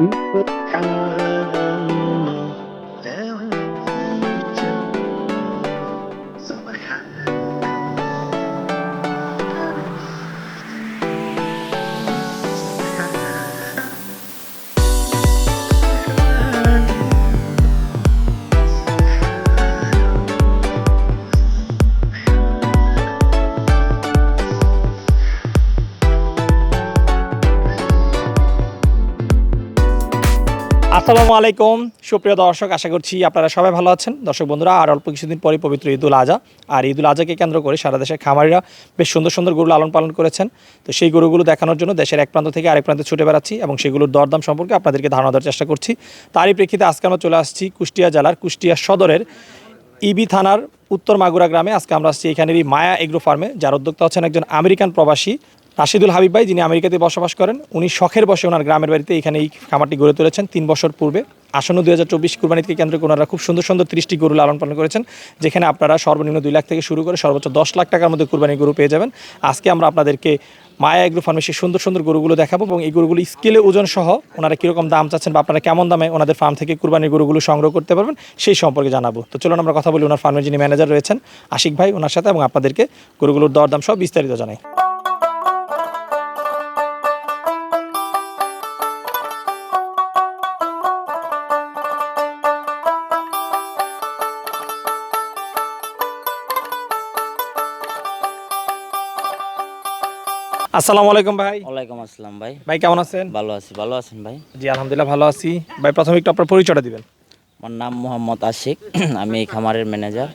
Ooh, আসসালামু আলাইকুম। সুপ্রিয় দর্শক, আশা করছি আপনারা সবাই ভালো আছেন। দর্শক বন্ধুরা, আর অল্প কিছুদিন পরে পবিত্র ঈদুল আজহা আর ঈদুল আজহাকে কেন্দ্র করে সারা দেশের খামারিরা বেশ সুন্দর সুন্দর গরু লালন পালন করেছেন। তো সেই গরুগুলো দেখানোর জন্য দেশের এক প্রান্ত থেকে আরেক প্রান্তে ছুটে বেড়াচ্ছি এবং সেগুলোর দরদাম সম্পর্কে আপনাদেরকে ধারণা দেওয়ার চেষ্টা করছি। তারই প্রেক্ষিতে আজকে আমরা চলে আসছি কুষ্টিয়া জেলার কুষ্টিয়া সদরের ইবি থানার উত্তর মাগুরা গ্রামে। আজকে আমরা আসছি এখানেরই মায়া এগ্রো ফার্মে, যার উদ্যোক্তা হচ্ছেন একজন আমেরিকান প্রবাসী রাশিদুল হাবিব ভাই, যিনি আমেরিকাতে বসবাস করেন, উনি শখের বসে ওনার গ্রামের বাড়িতে এখানে এই খামারটি গড়ে তুলেছেন তিন বছর পূর্বে। আসন্ন দুই হাজার চব্বিশ কুরবানিকে কেন্দ্র করে ওনারা খুব সুন্দর সুন্দর ত্রিশটি গরু লালন পালন করেছেন, যেখানে আপনারা সর্বনিম্ন দুই লাখ থেকে শুরু করে সর্বোচ্চ দশ লাখ টাকার মধ্যে কুরবানি গরু পেয়ে যাবেন। আজকে আমরা আপনাদেরকে মায়া এগ্রো ফার্মেসির সুন্দর সুন্দর গরুগুলো দেখাবো এবং এই গরুগুলো স্কেলে ওজন সহ ওনারা কীরকম দাম চাচ্ছেন বা আপনারা কেমন দামে ওনাদের ফার্ম থেকে কুরবানির গরুগুলো সংগ্রহ করতে পারবেন, সেই সম্পর্কে জানাব। তো চলুন আমরা কথা বলি ওনার ফার্মের যিনি ম্যানেজার রয়েছেন, আশিক ভাই, ওনার সাথে এবং আপনাদেরকে গরুগুলোর দরদাম সহ বিস্তারিত জানাই। আসসালামু আলাইকুম ভাই। ওয়ালাইকুম আসসালাম ভাই। ভাই কেমন আছেন? ভালো আছি ভালো আছেন ভাই? জি আলহামদুলিল্লাহ ভালো আছি। ভাই প্রথমে একটু আপনার পরিচয়টা দিবেন। আমার নাম মোহাম্মদ আশিক। আমি এই খামারের ম্যানেজার।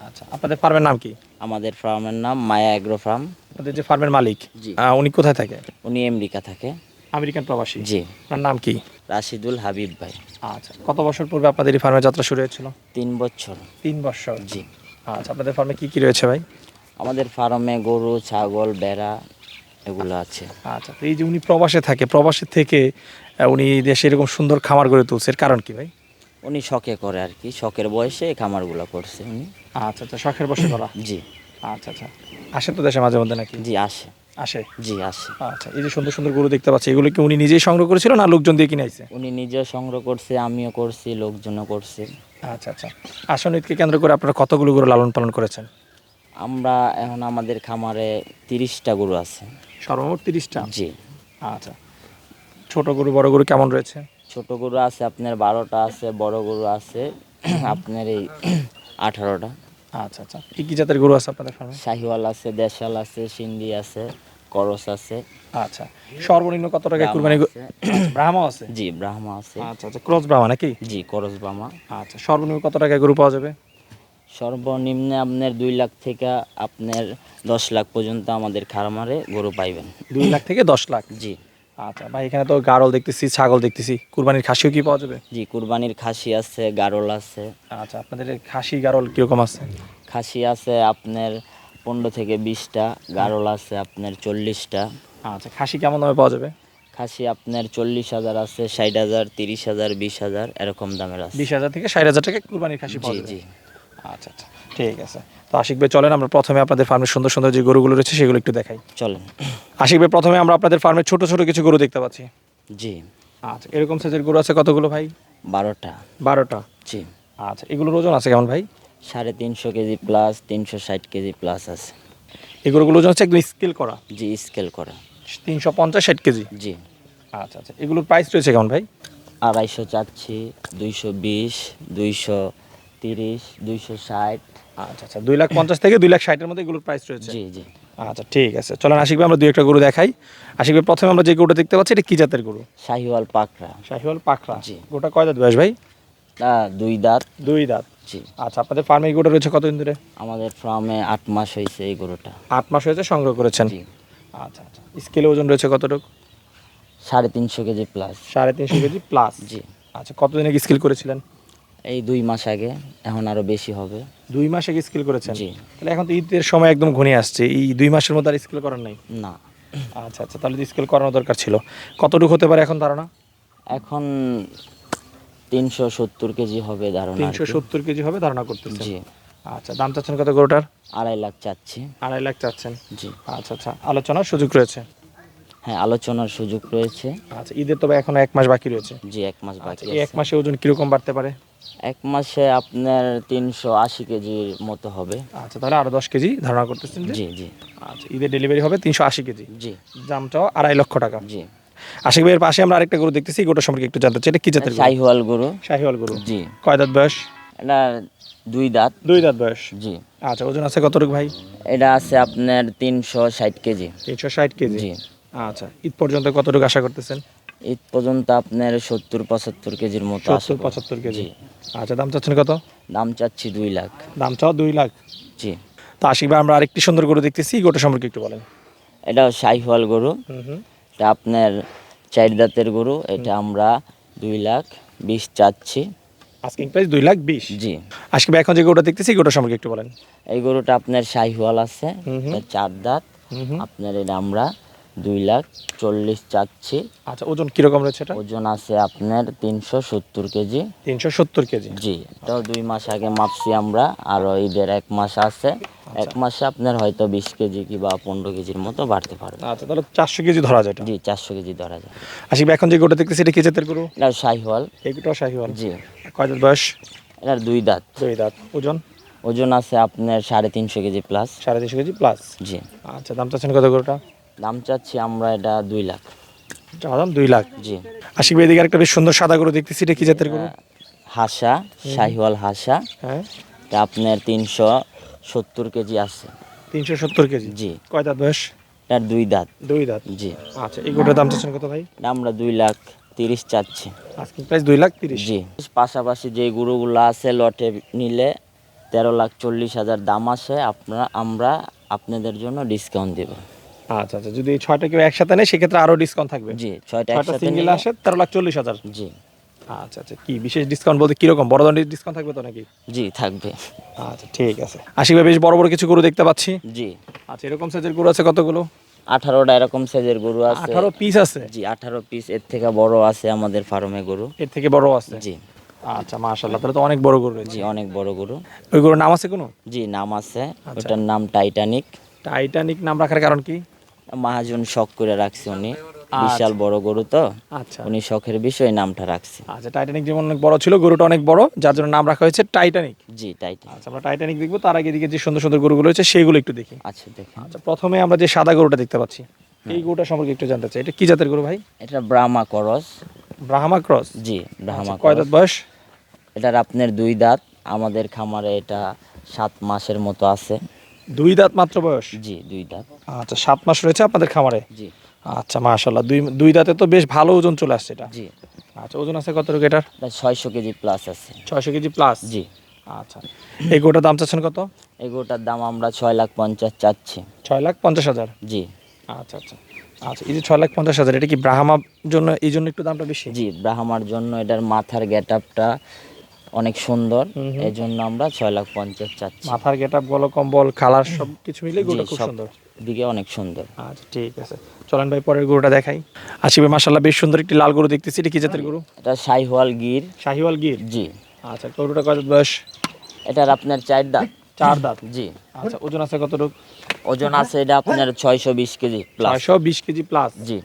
আচ্ছা আপনাদের ফার্মের নাম কি? আমাদের ফার্মের নাম মায়া অ্যাগ্রো ফার্ম। আপনাদের যে ফার্মের মালিক জি। উনি কোথায় থাকে? উনি আমেরিকা থাকে। আমেরিকান প্রবাসী। জি। আপনার নাম কি? রাশিদুল হাবিব ভাই। আচ্ছা কত বছর পূর্বে আপনাদের এই ফার্মের যাত্রা শুরু হয়েছিল? তিন বছর। তিন বছর। জি। আচ্ছা আপনাদের ফার্মে কি কি রয়েছে ভাই? আমাদের ফার্মে গরু ছাগল বেড়া এগুলো আছে। আচ্ছা তো এই যে উনি প্রবাসে থাকে প্রবাসে থেকে উনি দেশে এরকম সুন্দর খামার গড়ে তুলছে এর কারণ কি ভাই? উনি শখে করে আর কি শখের বয়সে এই খামারগুলো করছে উনি। আচ্ছা আচ্ছা শখের বসে করা? জি। আচ্ছা আচ্ছা। আসে তো দেশে মাঝে মধ্যে নাকি? জি আসে। আসে? জি আসে। আচ্ছা এই যে সুন্দর সুন্দর গরু দেখতে পাচ্ছি এগুলো কি উনি নিজেই সংগ্রহ করেছিল না লোকজন দিয়ে কিনে আইছে? উনি নিজেও সংগ্রহ করছে আমিও করছি লোকজনও করছে। আচ্ছা আচ্ছা। আসন ঈদকে কেন্দ্র করে আপনারা কতগুলো গরু লালন পালন করেছেন? আমরা এখন আমাদের খামারে তিরিশটা গরু আছে। সর্বমোট তিরিশটা? জি। আচ্ছা। ছোট গরু বড় গরু কেমন রয়েছে? ছোট গরু আছে আপনার বারোটা আছে বড় গরু আছে আপনার এই আঠারোটা। আচ্ছা আচ্ছা। কি কি জাতের গরু আছে আপনাদের ফার্মে শাহিওয়াল আছে দেশাল আছে সিন্ধি আছে করস আছে। আচ্ছা। সর্বনিম্ন কত টাকা কুরবানি ব্রাহ্মা আছে? জি ব্রাহ্মা আছে। আচ্ছা আচ্ছা। ক্রস ব্রাহ্মা নাকি? জি করস বামা আচ্ছা। সর্বনিম্ন কত টাকা গরু পাওয়া যাবে? সর্বনিম্নে আপনার দুই লাখ থেকে আপনার দশ লাখ পর্যন্ত আমাদের খামারে গরু পাইবেন। দুই লাখ থেকে দশ লাখ? জি। আচ্ছা ভাই এখানে তো গাড়ল দেখতেছি ছাগল দেখতেছি। কুরবানির খাসিও কি পাওয়া যাবে? জি কুরবানির খাসি আছে গারল আছে। আচ্ছা আপনাদের খাসি গাড়ল কীরকম আছে? খাসি আছে আপনার পনেরো থেকে বিশটা গারল আছে আপনার চল্লিশটা। আচ্ছা খাসি কেমন দামে পাওয়া যাবে? খাসি আপনার চল্লিশ হাজার আছে ষাট হাজার তিরিশ হাজার বিশ হাজার এরকম দামের আছে। বিশ হাজার থেকে ষাট হাজার টাকা কুরবানির খাসি পাওয়া যাবে। জি। আচ্ছা আচ্ছা ঠিক আছে। তো আশিক ভাই চলেন আমরা প্রথমে আপনাদের ফার্মের সুন্দর সুন্দর যে গরুগুলো রয়েছে সেগুলো একটু দেখাই। চলেন। আশিক ভাই প্রথমে আমরা আপনাদের ফার্মে ছোট ছোট কিছু গরু দেখতে পাচ্ছি। জি। আচ্ছা এরকম সাইজের গরু আছে কতগুলো ভাই? বারোটা। বারোটা? জি। আচ্ছা এগুলোর ওজন আছে কেমন ভাই? সাড়ে তিনশো কেজি প্লাস তিনশো ষাট কেজি প্লাস আছে। এই গরুগুলো ওজন হচ্ছে একদম স্কেল করা। জি স্কেল করা। তিনশো পঞ্চাশ ষাট কেজি? জি। আচ্ছা আচ্ছা এগুলোর প্রাইস রয়েছে কেমন ভাই? আড়াইশো চাচ্ছি দুইশো বিশ দুইশো তিরিশ দুইশো ষাট। আচ্ছা আচ্ছা দুই লাখ পঞ্চাশ থেকে দুই লাখ ষাটের মধ্যে এগুলোর প্রাইস রয়েছে। জি জি। আচ্ছা ঠিক আছে। চলেন আশিক ভাই আমরা দুই একটা গরু দেখাই। আশিক ভাই প্রথমে আমরা যে গরুটা দেখতে পাচ্ছি এটা কি জাতের গরু? শাহিওয়াল পাকড়া। শাহিওয়াল পাখরা জি। গোটা কয় দাঁত বয়স ভাই? দুই দাঁত। দুই দাঁত। জি। আচ্ছা আপনাদের ফার্মে গরুটা রয়েছে কতদিন ধরে? আমাদের ফার্মে আট মাস হয়েছে এই গরুটা। আট মাস হয়েছে সংগ্রহ করেছেন? জি। আচ্ছা আচ্ছা। স্কেলে ওজন রয়েছে কতটুকু? সাড়ে তিনশো কেজি প্লাস সাড়ে তিনশো কেজি প্লাস জি। আচ্ছা কতদিনে স্কিল করেছিলেন? এই দুই মাস আগে এখন আরও বেশি হবে। দুই মাস আগে স্কিল করেছেন? জি। তাহলে এখন তো ঈদের সময় একদম ঘনিয়ে আসছে। এই দুই মাসের মধ্যে আর স্কিল করার নাই? না। আচ্ছা আচ্ছা তাহলে স্কিল করানো দরকার ছিল। কতটুকু হতে পারে এখন ধারণা? এখন তিনশো সত্তর কেজি হবে ধারণা তিনশো সত্তর কেজি হবে ধারণা করতেছেন? জি। আচ্ছা দাম চাচ্ছেন কত গরুটার? আড়াই লাখ চাচ্ছি। আড়াই লাখ চাচ্ছেন? জি। আচ্ছা আচ্ছা আলোচনার সুযোগ রয়েছে? হ্যাঁ আলোচনার সুযোগ রয়েছে। আচ্ছা ঈদের তবে এখনও এক মাস বাকি রয়েছে। জি এক মাস বাকি আচ্ছা, এই এক মাসে ওজন কীরকম বাড়তে পারে? এক মাসে আপনার তিনশো আশি কেজির মতো হবে। আচ্ছা তাহলে আরও দশ কেজি ধারণা করতেছেন জি জি। আচ্ছা ঈদের ডেলিভারি হবে তিনশো আশি কেজি। জি। দামটাও আড়াই লক্ষ টাকা। জি। আশিক ভাইয়ের পাশে আমরা আরেকটা গরু দেখতেছি গরুটা সম্পর্কে একটু জানতে চাই এটা কি জাতের শাহিওয়াল গরু। শাহিওয়াল গরু। জি। কয় দাঁত বয়স? এটা দুই দাঁত। দুই দাঁত বয়স। জি। আচ্ছা ওজন আছে কতটুকু ভাই? এটা আছে আপনার তিনশো ষাট কেজি। তিনশো ষাট কেজি। জি। আচ্ছা ঈদ পর্যন্ত কতটুকু আশা করতেছেন? ঈদ পর্যন্ত আপনার সত্তর পঁচাত্তর কেজির মতো সত্তর পঁচাত্তর কেজি। আচ্ছা দাম চাচ্ছেন কত? দাম চাচ্ছি দুই লাখ। দাম চাও দুই লাখ? জি। তো আশিক ভাই আমরা আরেকটি সুন্দর গরু দেখতেছি গোটা সম্পর্কে একটু বলেন। এটা শাহিওয়াল গরু। এটা আপনার চার দাঁতের গরু এটা আমরা দুই লাখ বিশ চাচ্ছি। আস্কিং প্রাইস দুই লাখ বিশ? জি। ভাই এখন যে গরুটা দেখতেছি গরুটা সম্পর্কে একটু বলেন। এই গরুটা আপনার শাহিওয়াল আছে চার দাঁত। আপনার এটা আমরা দুই লাখ চল্লিশ চাচ্ছি। আচ্ছা ওজন কীরকম রয়েছে এটা? ওজন আছে আপনার তিনশো সত্তর কেজি। তিনশো সত্তর কেজি। জি এটাও দুই মাস আগে মাপছি আমরা আরও ঈদের এক মাস আছে। এক মাসে আপনার হয়তো বিশ কেজি কি বা পনেরো কেজির মতো বাড়তে পারবে। আচ্ছা তাহলে চারশো কেজি ধরা যায় জি চারশো কেজি ধরা যায়। আশিক এখন যে গরুটা দেখতেছি এটা কি জাতের গরু? এটা শাহিওয়াল। এইটাও শাহিওয়াল। জি। কয় দাঁত বয়স? এটার দুই দাঁত। দুই দাঁত। ওজন? ওজন আছে আপনার সাড়ে তিনশো কেজি প্লাস সাড়ে তিনশো কেজি প্লাস জি। আচ্ছা দাম চাচ্ছেন কত গরুটা? দাম চাচ্ছি আমরা এটা দুই লাখ। চা দাম দুই লাখ? জি। আশিক ভাই এদিকে একটা বেশ সুন্দর সাদা গরু দেখতেছি এটা কি জাতের গরু? হাসা শাহিওয়াল হাসা। হ্যাঁ। এটা আপনার তিনশো সত্তর কেজি আছে। তিনশো সত্তর কেজি? জি। কয় দাঁত বয়স? এটার দুই দাঁত। দুই দাঁত? জি। আচ্ছা এই গরুটার দাম চাচ্ছেন কত ভাই? আমরা দুই লাখ তিরিশ চাচ্ছি। আজকে প্রাইস দুই লাখ তিরিশ। জি। পাশাপাশি যে গরুগুলো আছে লটে নিলে তেরো লাখ চল্লিশ হাজার দাম আসে আপনারা আমরা আপনাদের জন্য ডিসকাউন্ট দেব। আচ্ছা আচ্ছা যদি এই ছয়টা কেউ একসাথে নেয় সেক্ষেত্রে আরও ডিসকাউন্ট থাকবে। জি ছয়টা একসাথে সিঙ্গেল আসে তেরো লাখ চল্লিশ হাজার। জি। আচ্ছা আচ্ছা কি বিশেষ ডিসকাউন্ট বলতে কীরকম? বড় ধরনের ডিসকাউন্ট থাকবে তো নাকি? জি থাকবে। আচ্ছা ঠিক আছে। আশিক ভাই বেশ বড় বড় কিছু গরু দেখতে পাচ্ছি। জি। আচ্ছা এরকম সাইজের গরু আছে কতগুলো? আঠারোটা এরকম সাইজের গরু আছে। আঠারো পিস আছে? জি আঠারো পিস এর থেকে বড় আছে আমাদের ফার্মে গরু। এর থেকে বড় আছে? জি। আচ্ছা মাশাল্লাহ তাহলে তো অনেক বড় গরু জি অনেক বড় গরু। ওই গরুর নাম আছে কোনো? জি নাম আছে। আচ্ছা। ওটার নাম টাইটানিক টাইটানিক নাম রাখার কারণ কি? মহাজন শখ করে রাখছে উনি। বিশাল বড় গরু তো। আচ্ছা। উনি শখের বিষয় নামটা রাখছে। আচ্ছা টাইটানিক যেমন অনেক বড় ছিল গরুটা অনেক বড় যার জন্য নাম রাখা হয়েছে টাইটানিক জি টাইটানিক আচ্ছা আমরা টাইটানিক দেখব তার আগে এদিকে যে সুন্দর সুন্দর গরুগুলো রয়েছে সেগুলো একটু দেখি। আচ্ছা দেখেন। আচ্ছা প্রথমে আমরা যে সাদা গরুটা দেখতে পাচ্ছি এই গরুটা সম্পর্কে একটু জানতে চাই এটা কি জাতের গরু ভাই? এটা ব্রাহ্মা করস ব্রাহ্মা ক্রস জি ব্রাহ্মা আচ্ছা, কয় দাঁত বয়স? এটার আপনার দুই দাঁত। আমাদের খামারে এটা সাত মাসের মতো আছে। দুই দাঁত মাত্র বয়স? জি দুই দাঁত। আচ্ছা সাত মাস রয়েছে আপনাদের খামারে? জি। আচ্ছা মাশাল্লাহ দুই দুই দাঁতে তো বেশ ভালো ওজন চলে আসছে এটা। জি। আচ্ছা ওজন আছে কতটুকু এটার? এটা ছয়শো কেজি প্লাস আছে। ছয়শো কেজি প্লাস জি। আচ্ছা এই গরুটার দাম চাচ্ছেন কত? এগুলোটার দাম আমরা ছয় লাখ পঞ্চাশ চাচ্ছি। ছয় লাখ পঞ্চাশ হাজার? জি। আচ্ছা আচ্ছা আচ্ছা এই যে ছয় লাখ পঞ্চাশ হাজার এটা কি ব্রাহ্মার জন্য এই জন্য একটু দামটা বেশি? জি ব্রাহ্মার জন্য এটার মাথার গেট আপটা অনেক সুন্দর। এই জন্য আমরা ছয় লাখ পঞ্চাশ চাচ্ছি। মাথার গেট আপ গল কম্বল কালার সব কিছু মিলে গরুটা খুব সব সুন্দর। দিকে অনেক সুন্দর। আচ্ছা ঠিক আছে। চলেন ভাই পরের গরুটা দেখাই। আসিবে মাশাল্লাহ বেশ সুন্দর একটি লাল গরু দেখতেছি। এটা কি জাতের গরু? এটা শাহিওয়াল গির। শাহিওয়াল গির? জি। আচ্ছা গরুটা কত বয়স? এটার আপনার চার দাঁত। চার দাঁত? জি। আচ্ছা ওজন আছে কতটুকু? ওজন আছে এটা আপনার ছয়শো বিশ কেজি প্লাস ছয়শো বিশ কেজি প্লাস জি।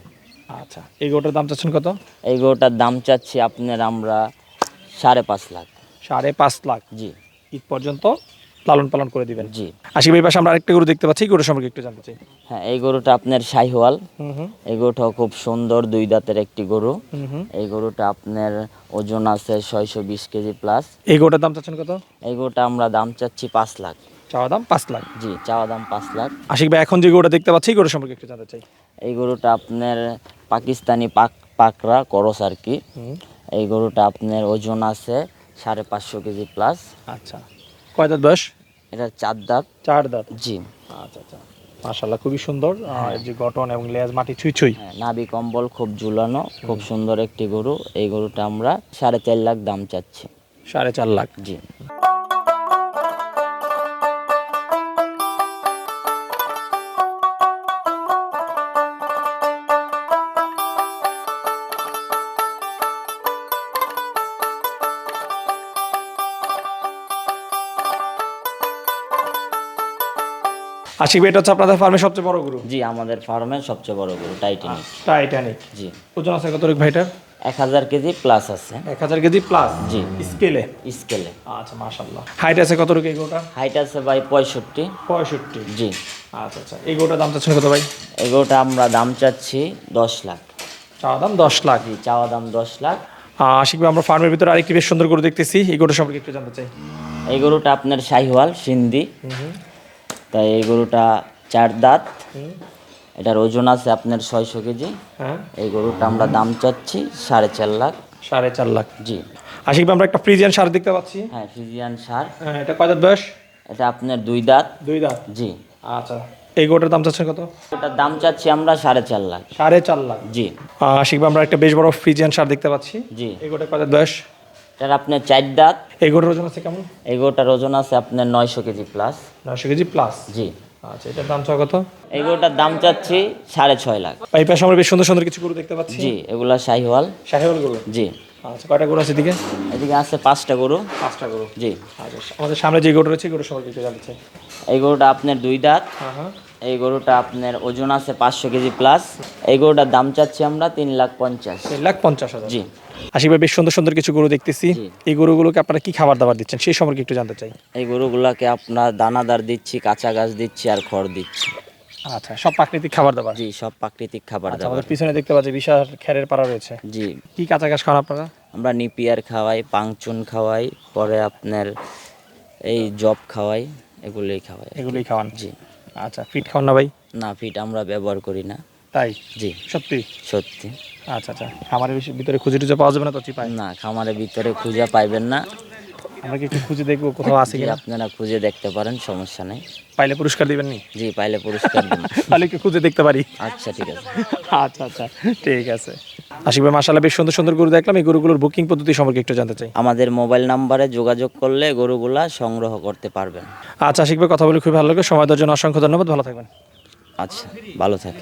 আচ্ছা এই গরুটার দাম চাচ্ছেন কত? এই গরুটার দাম চাচ্ছি আপনার আমরা সাড়ে পাঁচ লাখ। সাড়ে পাঁচ লাখ জি। ঈদ পর্যন্ত লালন পালন করে দিবেন। জি। আশিক ভাই পাশে আমরা আরেকটা গরু দেখতে পাচ্ছি গরু সম্পর্কে একটু জানতে চাই। হ্যাঁ এই গরুটা আপনার শাহিওয়াল। এই গরুটাও খুব সুন্দর দুই দাঁতের একটি গরু। এই গরুটা আপনার ওজন আছে ছয়শো বিশ কেজি প্লাস এই গরুটার দাম চাচ্ছেন কত? এই গরুটা আমরা দাম চাচ্ছি পাঁচ লাখ। চাওয়া দাম পাঁচ লাখ। জি চাওয়া দাম পাঁচ লাখ। আশিক ভাই এখন যে গরুটা দেখতে পাচ্ছি গরু সম্পর্কে একটু জানতে চাই। এই গরুটা আপনার পাকিস্তানি পাক পাকড়া করস আর কি। এই গরুটা আপনার ওজন আছে সাড়ে পাঁচশো কেজি প্লাস আচ্ছা। কয় দাঁত বয়স? এটা চার দাঁত। চার দাঁত? জি। আচ্ছা আচ্ছা। মাশাল্লাহ খুবই সুন্দর। যে গঠন এবং লেজ মাটি ছুঁই ছুঁই। নাবি কম্বল খুব ঝুলানো খুব সুন্দর একটি গরু। এই গরুটা আমরা সাড়ে চার লাখ দাম চাচ্ছি। সাড়ে চার লাখ। জি। আশিক ভাই এটা হচ্ছে আপনাদের ফার্মের সবচেয়ে বড় গরু? জি আমাদের ফার্মের সবচেয়ে বড় গরু টাইটানিক টাইটানিক জি। ওজন আছে কত ভাইটার এক হাজার কেজি প্লাস আছে। এক হাজার কেজি প্লাস জি। স্কেলে স্কেলে আচ্ছা মাশাল্লাহ হাইট আছে কত রুকি এই গরুটা? হাইট আছে ভাই পঁয়ষট্টি। পঁয়ষট্টি। জি। আচ্ছা আচ্ছা। এই গরুটার দাম চাচ্ছেন কত ভাই? এগুলোটা আমরা দাম চাচ্ছি দশ লাখ। চাওয়া দাম দশ লাখ। জি চাওয়া দাম দশ লাখ। আশিক ভাই আমরা ফার্মের ভিতরে আরেকটি বেশ সুন্দর গরু দেখতেছি। এই গরুটা সম্পর্কে একটু জানতে চাই। এই গরুটা আপনার শাহিওয়াল সিন্ধি। তাই এই গরুটা চার দাঁত। এটার ওজন আছে আপনার ছয়শো কেজি। হ্যাঁ। এই গরুটা আমরা দাম চাচ্ছি সাড়ে চার লাখ। সাড়ে চার লাখ। জি। আশিক ভাই আমরা একটা ফ্রিজিয়ান সার দেখতে পাচ্ছি। হ্যাঁ ফ্রিজিয়ান সার। হ্যাঁ, এটা কয় দাঁত বয়স? এটা আপনার দুই দাঁত। দুই দাঁত? জি। আচ্ছা। এই গরুটার দাম চাচ্ছেন কত? ওটার দাম চাচ্ছি আমরা সাড়ে চার লাখ। সাড়ে চার লাখ। জি। আশিক ভাই আমরা একটা বেশ বড় ফ্রিজিয়ান সার দেখতে পাচ্ছি। জি। এই গরুটার কয় দাঁত বয়স? এটার আপনার চার দাঁত। এই গরুর ওজন আছে কেমন? এই গরুটার ওজন আছে আপনার নয়শো কেজি প্লাস নয়শো কেজি প্লাস জি। আচ্ছা এটার দাম চাও কত? এই গরুটার দাম চাচ্ছি সাড়ে ছয় লাখ। এই পাশে আমরা বেশ সুন্দর সুন্দর কিছু গরু দেখতে পাচ্ছি। জি এগুলা শাহিওয়াল। শাহিওয়াল গরু? জি। আচ্ছা কয়টা গরু আছে এদিকে? এদিকে আছে পাঁচটা গরু। পাঁচটা গরু। জি। আচ্ছা আমাদের সামনে যে গরু রয়েছে গরু সম্পর্কে একটু জানতে এই গরুটা আপনার দুই দাঁত। হ্যাঁ হ্যাঁ। এই গরুটা আপনার ওজন আছে পাঁচশো কেজি প্লাস এই গরুটার দাম চাচ্ছি আমরা তিন লাখ পঞ্চাশ। তিন লাখ পঞ্চাশ হাজার। জি। আশিক বেশ সুন্দর সুন্দর কিছু গরু দেখতেছি। এই গরুগুলোকে আপনারা কি খাবার দাবার দিচ্ছেন? সেই সম্পর্কে একটু জানতে চাই। এই গরুগুলাকে আপনার দানাদার দিচ্ছি কাঁচা গাছ দিচ্ছি আর খড় দিচ্ছি। আচ্ছা সব প্রাকৃতিক খাবার দাবার? জি সব প্রাকৃতিক খাবার আচ্ছা দাবার। আমাদের পিছনে দেখতে পাচ্ছি বিশাল খেরের পাড়া রয়েছে। জি। কি কাঁচা ঘাস খান আপনারা? আমরা নিপিয়ার খাওয়াই পাংচুন খাওয়াই পরে আপনার এই জব খাওয়াই এগুলোই খাওয়াই। এগুলোই খাওয়ান? জি। আচ্ছা ফিট খাওয়ান না ভাই? না ফিট আমরা ব্যবহার করি না। তাই? জি। সত্যি? সত্যি। আচ্ছা আচ্ছা। খামারের ভিতরে খুঁজে টুজে পাওয়া যাবে না তো চিপাই না খামারের ভিতরে খুঁজে পাইবেন না। আমরা কি একটু খুঁজে দেখব কোথাও আছে কিনা? আপনারা খুঁজে দেখতে পারেন সমস্যা নেই। পাইলে পুরস্কার দিবেন নি? জি পাইলে পুরস্কার দিন তাহলে একটু খুঁজে দেখতে পারি। আচ্ছা ঠিক আছে। আচ্ছা আচ্ছা ঠিক আছে। আশিক ভাই মাসাল্লাহ বেশ সুন্দর সুন্দর গরু দেখলাম। এই গরুগুলোর বুকিং পদ্ধতি সম্পর্কে একটু জানতে চাই। আমাদের মোবাইল নাম্বারে যোগাযোগ করলে গরুগুলা সংগ্রহ করতে পারবেন। আচ্ছা আশিক ভাই কথা বলে খুব ভালো লাগে সময় দেওয়ার জন্য অসংখ্য ধন্যবাদ। ভালো থাকবেন। আচ্ছা ভালো থাকে